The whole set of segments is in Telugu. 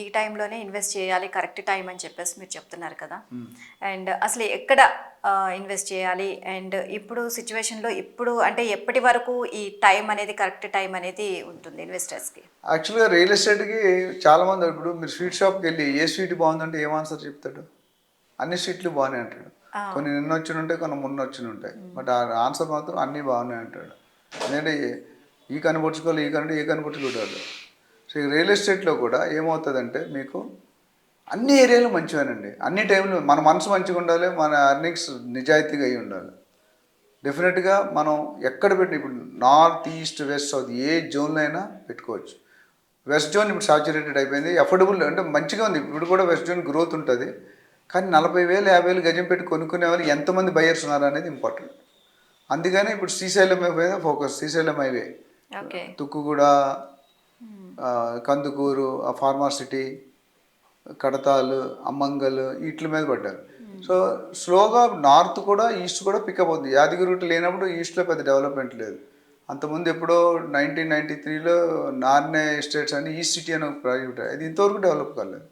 ఈ టైంలోనే ఇన్వెస్ట్ చేయాలి కరెక్ట్ టైం అని చెప్పేసి మీరు చెప్తున్నారు కదా. అండ్ అసలు ఎక్కడ ఇన్వెస్ట్ చేయాలి? అండ్ ఇప్పుడు సిచ్యువేషన్లో ఇప్పుడు అంటే ఎప్పటి వరకు ఈ టైం అనేది కరెక్ట్ టైం అనేది ఉంటుంది ఇన్వెస్టర్స్కి? యాక్చువల్గా రియల్ ఎస్టేట్కి చాలా మంది ఇప్పుడు మీరు స్వీట్ షాప్కి వెళ్ళి ఏ స్వీట్ బాగుందంటే ఏం ఆన్సర్ చెప్తాడు? అన్ని స్వీట్లు బాగానే అంటాడు. కొన్ని నిన్న వచ్చిన ఉంటాయి కొన్ని మొన్న వచ్చిన ఉంటాయి. బట్ ఆ ఆన్సర్ మాత్రం అన్నీ బాగున్నాయి అంటాడు. ఎందుకంటే ఈ కనిపరుచుకోవాలి ఈ కనుక ఏ కనిపరుచుకుంటాడు సో ఈ రియల్ ఎస్టేట్లో కూడా ఏమవుతుందంటే మీకు అన్ని ఏరియాలు మంచివేనండి. అన్ని టైంలో మన మనసు మంచిగా ఉండాలి మన అర్నింగ్స్ నిజాయితీగా అయి ఉండాలి. డెఫినెట్గా మనం ఎక్కడ పెట్టి ఇప్పుడు నార్త్ ఈస్ట్ వెస్ట్ సౌత్ ఏ జోన్లో అయినా పెట్టుకోవచ్చు. వెస్ట్ జోన్ ఇప్పుడు సాచురేటెడ్ అయిపోయింది. అఫోర్డబుల్ అంటే మంచిగా ఉంది. ఇప్పుడు కూడా వెస్ట్ జోన్ గ్రోత్ ఉంటుంది. కానీ నలభై వేలు యాభై వేలు గజం పెట్టి కొనుక్కునే వాళ్ళు ఎంతమంది బయర్స్ ఉన్నారు అనేది ఇంపార్టెంట్ అందుకని ఇప్పుడు శ్రీశైలం మీద ఫోకస్ శ్రీశైలం హైవే తుక్కుగూడ కందుకూరు ఆ ఫార్మాసిటీ కడతాలు అమ్మంగల్ వీటి మీద పడ్డారు. సో స్లోగా నార్త్ కూడా ఈస్ట్ కూడా పికప్ అవుతుంది. యాదగిరి రూట్ లేనప్పుడు ఈస్ట్లో పెద్ద డెవలప్మెంట్ లేదు. అంతకుముందు ఎప్పుడో నైన్టీన్ నైన్టీ త్రీలో నార్నే ఎస్టేట్స్ అని ఈస్ట్ సిటీ అని ఒక ప్రాజెక్ట్ అది ఇంతవరకు డెవలప్ కాలేదు.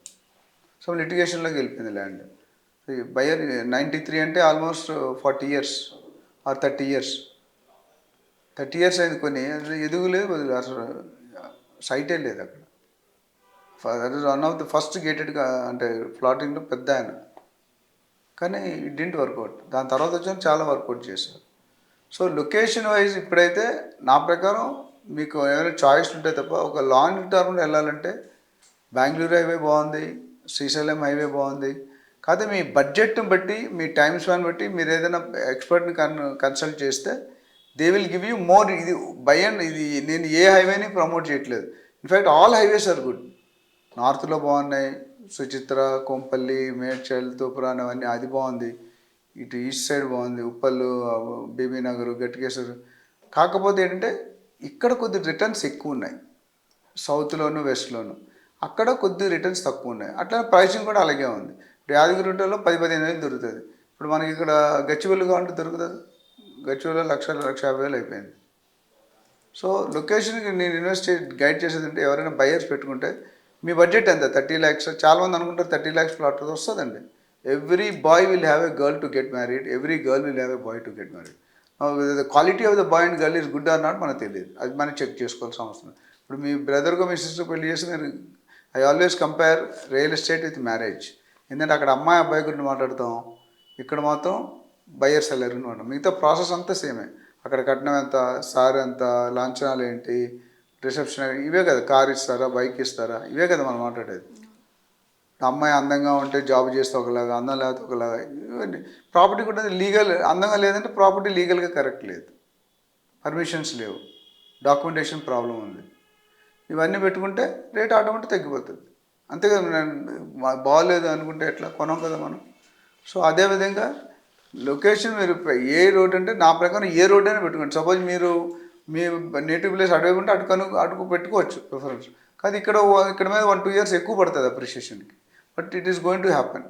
సో లిటిగేషన్లోకి వెళ్ళిపోయింది ల్యాండ్ బయర్ నైంటీ త్రీ అంటే almost forty years or thirty years thirty years అయింది కొన్ని. ఎదుగులేదు అసలు సైటే లేదు అక్కడ. That is one of the first గేటెడ్గా అంటే ప్లాటింగ్లో పెద్ద ఆయన. కానీ ఇట్ డింట్ వర్కౌట్ దాని తర్వాత వచ్చిన చాలా వర్కౌట్ చేశారు. సో లొకేషన్ వైజ్ ఇప్పుడైతే నా ప్రకారం మీకు ఏమైనా చాయిస్ ఉంటే తప్ప ఒక లాంగ్ టర్మ్లో వెళ్ళాలంటే బెంగళూరు హైవే బాగుంది శ్రీశైలం హైవే బాగుంది. కాకపోతే మీ బడ్జెట్ని బట్టి మీ టైం స్పాన్ బట్టి మీరు ఏదైనా ఎక్స్పర్ట్ని కన్ కన్సల్ట్ చేస్తే they will give you more ఇది బై అండ్ ఇది నేను ఏ హైవేని ప్రమోట్ చేయట్లేదు. In fact all highways are good నార్త్లో బాగున్నాయి. సుచిత్ర కొంపల్లి మేడ్చల్ తూపురాన్ అవన్నీ అది బాగుంది. ఇటు ఈస్ట్ సైడ్ బాగుంది. ఉప్పల్లు బీబీనగర్ గట్టికేశ్వర్ కాకపోతే ఏంటంటే ఇక్కడ కొద్ది రిటర్న్స్ ఎక్కువ ఉన్నాయి. సౌత్లోను వెస్ట్లోను అక్కడ కొద్ది రిటర్న్స్ తక్కువ ఉన్నాయి. అట్లా ప్రైసింగ్ కూడా అలాగే ఉంది. ఇప్పుడు యాదగిరి యాదగిరిగుట్టలో పది పదిహేను వేలు దొరుకుతుంది. ఇప్పుడు మనకి ఇక్కడ గచ్చిబౌలి కావాలంటే దొరుకుతుంది. గచ్చిబౌలిలో లక్ష లక్ష యాభై వేలు అయిపోయింది. సో లొకేషన్కి నేను ఇన్వెస్ట్ గైడ్ చేసేది అంటే ఎవరైనా బయర్స్ పెట్టుకుంటే మీ బడ్జెట్ ఎంత? థర్టీ ల్యాక్స్. చాలామంది అనుకుంటారు థర్టీ ల్యాక్స్ ప్లాట్ వస్తుందండి. Every boy will have a girl to get married. Every girl will have a boy to get married. The quality of the boy and girl is good or not మనకు తెలియదు. అది మనం చెక్ చేసుకోవాల్సిన అవసరం ఇప్పుడు మీ బ్రదర్గా మీ సిస్టర్ పెళ్ళి చేసి మీరు I always compare real estate with marriage. ఎందుకంటే అక్కడ అమ్మాయి అబ్బాయి గురించి మాట్లాడతాం. ఇక్కడ మాత్రం బయర్ సెల్లర్ అని మిగతా ప్రాసెస్ అంతా సేమే అక్కడ కట్నం ఎంత సార్ ఎంత లాంఛనాలు ఏంటి రిసెప్షన్ ఇవే కదా. కార్ ఇస్తారా బైక్ ఇస్తారా ఇవే కదా మనం మాట్లాడేది. అమ్మాయి అందంగా ఉంటే జాబ్ చేస్తే ఒకలాగా అందం లేకపోతే ఒకలాగా ఇవన్నీ. ప్రాపర్టీ కూడా లీగల్ అందంగా లేదంటే ప్రాపర్టీ లీగల్గా కరెక్ట్ లేదు. పర్మిషన్స్ లేవు. డాక్యుమెంటేషన్ ప్రాబ్లం ఉంది. ఇవన్నీ పెట్టుకుంటే రేట్ ఆటోమేటిక్ తగ్గిపోతుంది. అంతే నేను బాగాలేదు అనుకుంటే ఎట్లా? కొనం కదా మనం. సో అదేవిధంగా లొకేషన్ మీరు ఏ రోడ్ అంటే నా ప్రకారం ఏ రోడ్ అయినా పెట్టుకోండి. సపోజ్ మీరు మీ నేటివ్ ప్లేస్ అడవి ఉంటే అటు కను అటుకు పెట్టుకోవచ్చు ప్రిఫరెన్స్ కానీ ఇక్కడ ఇక్కడ మీద వన్ టూ ఇయర్స్ ఎక్కువ పడుతుంది అప్రిషియేషన్కి but it is going to happen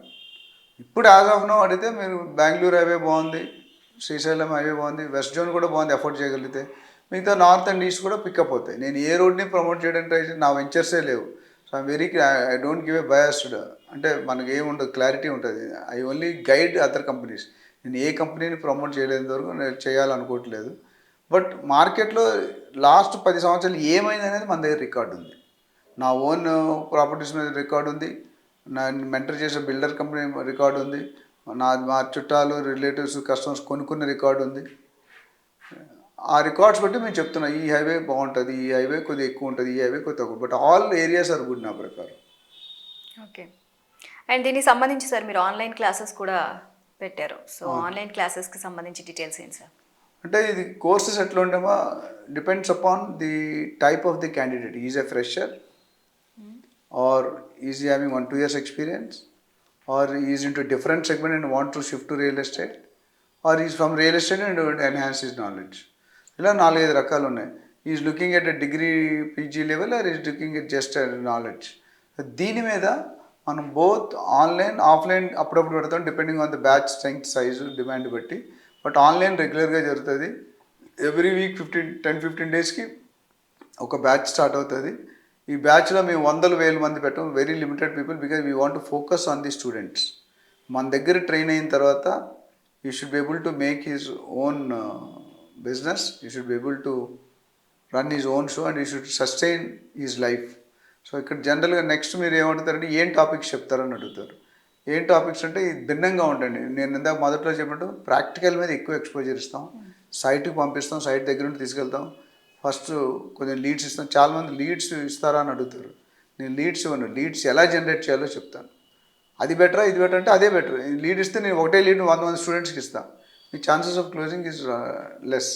ఇప్పుడు యాజ్ ఆఫ్ నో అడిగితే మీరు బెంగళూరు హైవే బాగుంది శ్రీశైలం హైవే బాగుంది వెస్ట్ జోన్ కూడా బాగుంది ఎఫోర్డ్ చేయగలిగితే. మిగతా నార్త్ అండ్ ఈస్ట్ కూడా పికప్ అవుతాయి. నేను ఏ రోడ్ని ప్రమోట్ చేయడానికి ట్రై చేసి నా వెంచర్సే లేవు. So I'm very I don't give a biased అంటే మనకి ఏముండదు క్లారిటీ ఉంటుంది. I only guide other companies నేను ఏ కంపెనీని ప్రమోట్ చేయలేని వరకు నేను చేయాలనుకోవట్లేదు. బట్ మార్కెట్లో లాస్ట్ పది సంవత్సరాలు ఏమైంది అనేది మన దగ్గర రికార్డు ఉంది. నా ఓన్ ప్రాపర్టీస్ మీద రికార్డు ఉంది. నా మెంటర్ చేసే బిల్డర్ కంపెనీ రికార్డు ఉంది. నా మా చుట్టాలు రిలేటివ్స్ కస్టమర్స్ కొనుక్కున్న రికార్డు ఉంది. ఆ రికార్డ్స్ బట్టి మేము చెప్తున్నాం ఈ హైవే బాగుంటుంది ఈ హైవే కొద్దిగా ఎక్కువ ఉంటుంది ఈ హైవే కొద్దిగా తక్కువ but all areas are good నా ప్రకారం. ఓకే అండ్ దీనికి సంబంధించి సార్ మీరు ఆన్లైన్ క్లాసెస్ కూడా పెట్టారు. సో ఆన్లైన్ క్లాసెస్కి సంబంధించి డీటెయిల్స్ ఏంటి సార్? అంటే ఇది కోర్సెస్ ఎట్లా ఉంటామో depends upon the type of the candidate. Is a fresher or is having one two years experience or is into different segment and want to shift to real estate or is from real estate and enhance is knowledge. ఇలా నాలుగైదు రకాలు ఉన్నాయి. Is looking at degree PG level or is looking at just knowledge దీని మీద మనం బోత్ ఆన్లైన్ ఆఫ్లైన్ అప్పుడప్పుడు పెడతాం depending on the batch strength size demand బట్టి. బట్ ఆన్లైన్ రెగ్యులర్గా జరుగుతుంది. Every week fifteen ten fifteen డేస్కి ఒక బ్యాచ్ స్టార్ట్ అవుతుంది. ఈ బ్యాచ్లో మేము వందల వేల మంది పెట్టాం. Very limited people because we want to focus on the students మన దగ్గర ట్రైన్ అయిన తర్వాత you should be able to make his own business you should be able to run his own show and you should sustain his life so ఇక్కడ జనరల్గా నెక్స్ట్ మీరు ఏమంటారంటే ఏం టాపిక్స్ చెప్తారని అడుగుతారు. ఏం టాపిక్స్ అంటే భిన్నంగా ఉండండి. నేను ఇందాక మొదట్లో చెప్పినట్టు ప్రాక్టికల్ మీద ఎక్కువ ఎక్స్పోజర్ ఇస్తాం. సైట్కి పంపిస్తాం సైట్ దగ్గర నుండి తీసుకెళ్తాం. ఫస్ట్ కొంచెం లీడ్స్ ఇస్తాం. చాలామంది లీడ్స్ ఇస్తారా అని అడుగుతారు. నేను లీడ్స్ ఇవ్వను. లీడ్స్ ఎలా జనరేట్ చేయాలో చెప్తాను. అది బెటరా ఇది బెటర్ అంటే అదే బెటర్. లీడ్ ఇస్తే నేను ఒకటే లీడ్ వంద మంది స్టూడెంట్స్కి ఇస్తాను మీ chances of closing is less.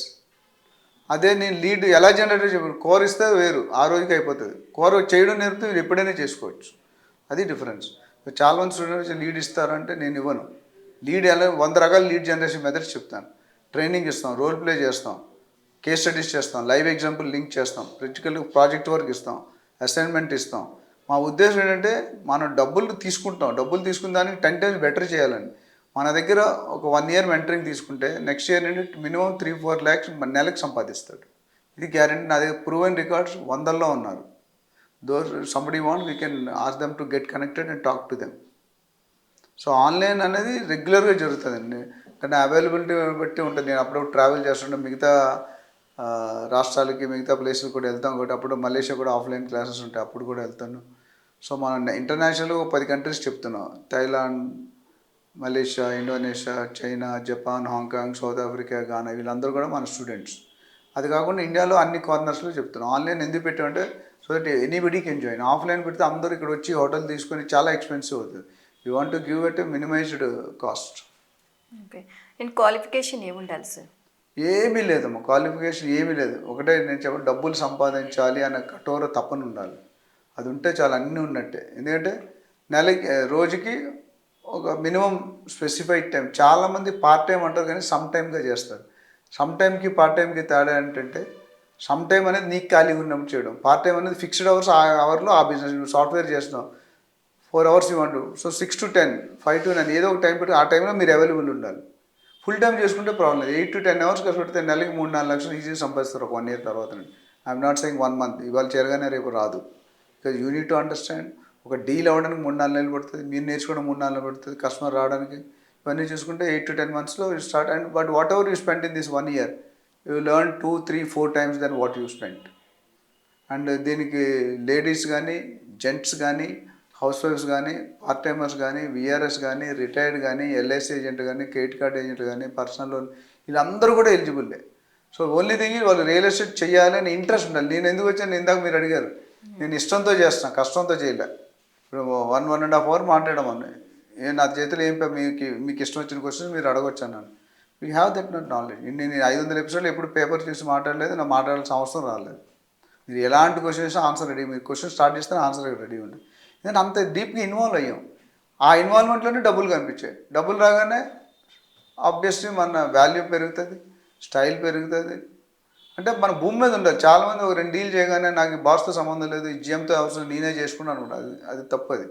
అదే నేను లీడ్ ఎలా జనరేట్ చెప్పాను కోర్ ఇస్తే వేరు ఆ రోజుకి అయిపోతుంది. కోర్ చేయడం నేర్పితే మీరు ఎప్పుడైనా చేసుకోవచ్చు. అది డిఫరెన్స్ చాలా మంది స్టూడెంట్స్ లీడ్ ఇస్తారంటే నేను ఇవ్వను. లీడ్ ఎలా వంద రకాల లీడ్ జనరేషన్ మెథడ్స్ చెప్తాను. ట్రైనింగ్ ఇస్తాం రోల్ ప్లే చేస్తాం కేస్ స్టడీస్ చేస్తాం లైవ్ ఎగ్జాంపుల్ లింక్ చేస్తాం ప్రాక్టికల్ ప్రాజెక్ట్ వర్క్ ఇస్తాం అసైన్మెంట్ ఇస్తాం. మా ఉద్దేశం ఏంటంటే మనం డబ్బులు తీసుకుంటాం. డబ్బులు తీసుకున్న దానికి టెన్ టైమ్స్ బెటర్ చేయాలని. మన దగ్గర ఒక వన్ ఇయర్ మెంటరింగ్ తీసుకుంటే నెక్స్ట్ ఇయర్ నుండి మినిమం త్రీ ఫోర్ ల్యాక్స్ నెలకు సంపాదిస్తాడు. ఇది గ్యారంటీ నా దగ్గర ప్రూవెన్ రికార్డ్స్ వందల్లో ఉన్నారు. Those somebody want we can ask them to get connected and talk to them so online అనేది రెగ్యులర్గా జరుగుతుందండి. కానీ అవైలబిలిటీ బట్టి ఉంటుంది. నేను అప్పుడప్పుడు ట్రావెల్ చేస్తుంటే మిగతా రాష్ట్రాలకి మిగతా ప్లేసులు కూడా వెళ్తాం కాబట్టి అప్పుడు మలేషియా కూడా ఆఫ్లైన్ క్లాసెస్ ఉంటాయి. అప్పుడు కూడా వెళ్తాను. సో మనం ఇంటర్నేషనల్గా పది కంట్రీస్ చెప్తున్నాం. Thailand Malaysia Indonesia China Japan Hong Kong South Africa Ghana వీళ్ళందరూ కూడా మన స్టూడెంట్స్. అది కాకుండా ఇండియాలో అన్ని కార్నర్స్లో చెప్తున్నాం. ఆన్లైన్ ఎందుకు పెట్టామంటే so that anybody can join offline పెడితే అందరూ ఇక్కడ వచ్చి హోటల్ తీసుకొని చాలా ఎక్స్పెన్సివ్ అవుతుంది. You want to give at minimized cost okay and qualification ఏముండాలి సార్ ఏమీ లేదమ్మా. క్వాలిఫికేషన్ ఏమీ లేదు. ఒకటే నేను చెప్ప డబ్బులు సంపాదించాలి అన్న కఠోర తపన ఉండాలి. అది ఉంటే చాలా అన్నీ ఉన్నట్టే. ఎందుకంటే నెలకి రోజుకి ఒక మినిమం స్పెసిఫైడ్ టైం. చాలామంది పార్ట్ టైం అంటారు కానీ సమ్ టైమ్గా చేస్తారు. సమ్ టైంకి పార్ట్ టైంకి తేడా ఏంటంటే సమ్ టైం అనేది నీకు ఖాళీ ఉన్నప్పుడు చేయడం. పార్ట్ టైం అనేది ఫిక్స్డ్ అవర్స్ ఆ అవర్లో ఆ బిజినెస్ నువ్వు సాఫ్ట్వేర్ చేస్తున్నావు. Four hours ఇవ్వండు so six to ten five to nine ఏదో ఒక టైం పెట్టి ఆ టైంలో మీరు అవైలబుల్ ఉండాలి. ఫుల్ టైం చేసుకుంటే ప్రాబ్లం లేదు. ఎయిట్ టు టెన్ అవర్స్ కలిసి పెడితే నెలకి మూడు నాలుగు లక్షలు ఈజీగా సంపాదిస్తారు ఒక వన్ ఇయర్ తర్వాత. I'm not saying one month. ఇవాళ చేరగానే రేపు రాదు. Because you need to understand ఒక డీల్ అవ్వడానికి మూడు నాలుగు నెలలు పడుతుంది మీరు నేర్చుకోవడం మూడు నాలుగు నెలలు పడుతుంది కస్టమర్ రావడానికి. ఇవన్నీ చూసుకుంటే ఎయిట్ టు టెన్ మంత్స్లో you start and but whatever you spend in this one year you learn two three four times than what you spend and దీనికి లేడీస్ కానీ జెంట్స్ కానీ హౌస్ వైఫ్స్ కానీ పార్ట్ టైమర్స్ కానీ విఆర్ఎస్ కానీ రిటైర్డ్ కానీ ఎల్ఐసి ఏజెంట్ కానీ క్రెడిట్ కార్డ్ ఏజెంట్ కానీ పర్సనల్ లోన్ వీళ్ళందరూ కూడా ఎలిజిబుల్లే సో ఓన్లీ థింగ్ వాళ్ళు రియల్ ఎస్టేట్ చేయాలని ఇంట్రెస్ట్ ఉండాలి. నేను ఎందుకు వచ్చాను? ఇందాక మీరు అడిగారు. నేను ఇష్టంతో చేస్తాను కష్టంతో చేయలే. ఇప్పుడు one one and half hour మాట్లాడడం ఏ నా చేతిలో ఏం మీకు మీకు ఇష్టం వచ్చిన క్వశ్చన్స్ మీరు అడగొచ్చు అన్నాను we have that not knowledge నేను ఐదు వందల ఎపిసోడ్లు ఎప్పుడు పేపర్ చూసి మాట్లాడలేదు నా మాట్లాడాల్సిన అవసరం రాలేదు. మీరు ఎలాంటి క్వశ్చన్స్ ఆన్సర్ రెడీ మీరు క్వశ్చన్ స్టార్ట్ చేస్తే ఆన్సర్ రెడీ ఉంది. ఎందుకంటే అంత డీప్గా ఇన్వాల్వ్ అయ్యాం. ఆ ఇన్వాల్వ్మెంట్లోనే డబ్బులు కనిపించాయి. డబ్బులు రాగానే ఆబ్వియస్లీ మన వాల్యూ పెరుగుతుంది స్టైల్ పెరుగుతుంది అంటే మన భూమి మీద ఉండదు చాలామంది ఒక రెండు డీల్ చేయగానే నాకు ఈ బాస్తో సంబంధం లేదు ఈ జిఎంతో అవసరం నేనే చేసుకున్నాను అనుకుంటా. అది అది తప్పది.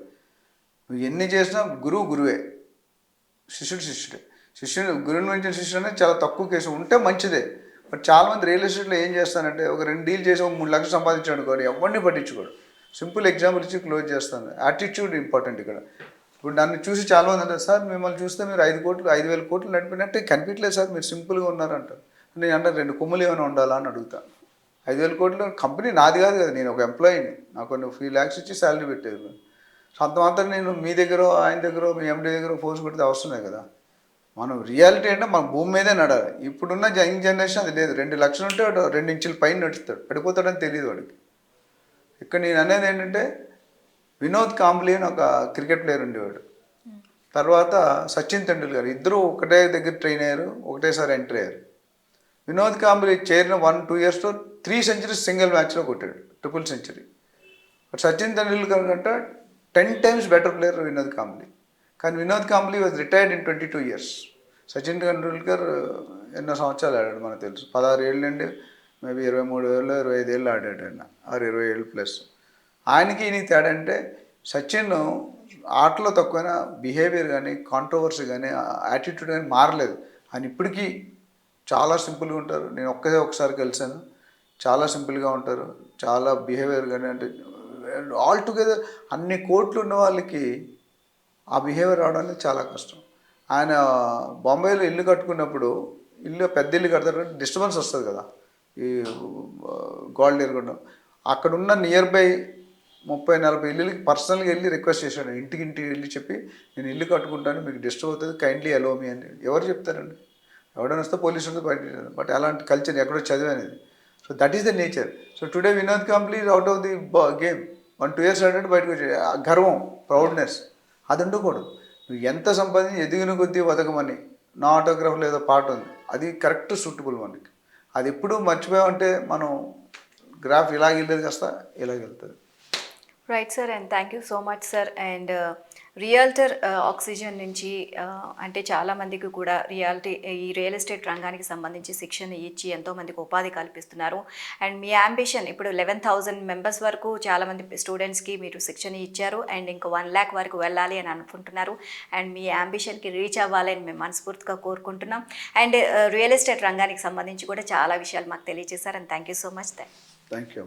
నువ్వు ఎన్ని చేసినా గురువు గురువే. శిష్యుడు శిష్యుడే. శిష్యుడు గురువుని మించిన శిష్యుడు అనేది చాలా తక్కువ కేసు. ఉంటే మంచిదే. బట్ చాలా మంది రియల్ ఎస్టేట్లో ఏం చేస్తానంటే ఒక రెండు డీల్ చేసి ఒక మూడు లక్షలు సంపాదించాడు అనుకోండి ఎవరిని పట్టించుకోడు. సింపుల్ ఎగ్జాంపుల్ ఇచ్చి క్లోజ్ చేస్తాను. యాటిట్యూడ్ ఇంపార్టెంట్ ఇక్కడ. ఇప్పుడు నన్ను చూసి చాలా మంది అంటారు సార్ మిమ్మల్ని చూస్తే మీరు ఐదు కోట్లు ఐదు వేల కోట్లు నడిపినట్టే కనిపించలేదు సార్ మీరు సింపుల్గా ఉన్నారంటారు. నేను అంటే రెండు కొమ్ములు ఏమైనా ఉండాలా అని అడుగుతాను ఐదు వేల కోట్లు కంపెనీ నాది కాదు కదా నేను ఒక ఎంప్లాయీని నాకు కొన్ని ఫ్రీ ల్యాక్స్ ఇచ్చి శాలరీ పెట్టారు. సో అంత మాత్రం నేను మీ దగ్గర ఆయన దగ్గర మీ ఎండి దగ్గర ఫోర్స్ కొడితే అవసరమే కదా. మనం రియాలిటీ అంటే మన భూమి మీదే నడాలి ఇప్పుడున్న యంగ్ జనరేషన్ అది లేదు. రెండు లక్షలు ఉంటే వాడు రెండు ఇంచుల పైన నడుస్తాడు. పడిపోతాడని తెలియదు వాడికి. ఇక్కడ నేను అనేది ఏంటంటే వినోద్ కాంబ్లీ అని ఒక క్రికెట్ ప్లేయర్ ఉండేవాడు. తర్వాత సచిన్ తెండూల్కర్. ఇద్దరు ఒకటే దగ్గర ట్రైన్ అయ్యారు ఒకటేసారి ఎంటర్ అయ్యారు. వినోద్ కాంబ్లీ చేరిన వన్ టూ ఇయర్స్లో త్రీ సెంచరీస్ సింగిల్ మ్యాచ్లో కొట్టాడు. Triple century. సచిన్ తెండూల్కర్ కంటే ten times better player Vinod Kambli. కానీ Vinod Kambli was retired in twenty two years Sachin Tendulkar uh, ఎన్నో సంవత్సరాలు ఆడాడు మనకు తెలుసు. పదహారు ఏళ్ళ నుండి మేబీ ఇరవై మూడు ఏళ్ళు ఇరవై ఐదు ఏళ్ళు ఆడాడు ఆయన. ఆరు ఇరవై ఏళ్ళు ప్లస్ ఆయనకి ఈయనకి తేడా అంటే సచిన్ ఆటలో తక్కువైన బిహేవియర్ కానీ కాంట్రవర్సీ కానీ యాటిట్యూడ్ కానీ మారలేదు. ఆయన ఇప్పటికీ చాలా సింపుల్గా ఉంటారు. నేను ఒక్కదే ఒకసారి కలిసాను చాలా సింపుల్గా ఉంటారు. చాలా బిహేవియర్ కానీ అంటే ఆల్ టుగెదర్ అన్ని కోట్లు ఉన్న వాళ్ళకి ఆ బిహేవియర్ రావడం అనేది చాలా కష్టం. ఆయన బొంబాయిలో ఇల్లు కట్టుకున్నప్పుడు ఇల్లు పెద్ద ఇల్లు కడతారు డిస్టర్బెన్స్ వస్తుంది కదా. ఈ గోల్డ్ ఎరగడం అక్కడ ఉన్న నియర్ బై ముప్పై నలభై ఇల్లులకి పర్సనల్గా వెళ్ళి రిక్వెస్ట్ చేశాడు. ఇంటికి ఇంటికి వెళ్ళి చెప్పి నేను ఇల్లు కట్టుకుంటాను మీకు డిస్టర్బ్ అవుతుంది కైండ్లీ అలో మీ అని. ఎవరు చెప్తారండి? ఎవడైనా వస్తే పోలీసు ఉంది బయట బట్ అలాంటి కల్చర్ ఎక్కడో చదివనేది. So that is the nature. So today Vinod Kambli out of the game. One two years ఆడినట్టు బయటకు వచ్చి ఆ గర్వం ప్రౌడ్నెస్ అది ఉండకూడదు. నువ్వు ఎంత సంపాదించి ఎదిగిన కొద్దీ బతకమని. నా ఆటోగ్రాఫ్లో ఏదో పాట ఉంది. అది కరెక్ట్ సూటబుల్ మనకి అది ఎప్పుడు మర్చిపోయామంటే మనం గ్రాఫ్ ఇలాగ వెళ్ళేది కాస్త ఇలాగ వెళ్తుంది. Right sir and thank you so much sir and realtor oxygen నుంచి uh, అంటే చాలామందికి కూడా రియాలిటీ ఈ రియల్ ఎస్టేట్ రంగానికి సంబంధించి శిక్షణ ఇచ్చి ఎంతోమందికి ఉపాధి కల్పిస్తున్నారు. అండ్ మీ అంబిషన్ ఇప్పుడు లెవెన్ థౌజండ్ మెంబర్స్ వరకు చాలామంది స్టూడెంట్స్కి మీరు శిక్షణ ఇచ్చారు. అండ్ ఇంకా వన్ ల్యాక్ వరకు వెళ్ళాలి అని అనుకుంటున్నారు. అండ్ మీ అంబిషన్కి రీచ్ అవ్వాలని మేము మనస్ఫూర్తిగా కోరుకుంటున్నాం. అండ్ uh, రియల్ ఎస్టేట్ రంగానికి సంబంధించి కూడా చాలా విషయాలు మాకు తెలియజేశారు and thank you so much thank thank you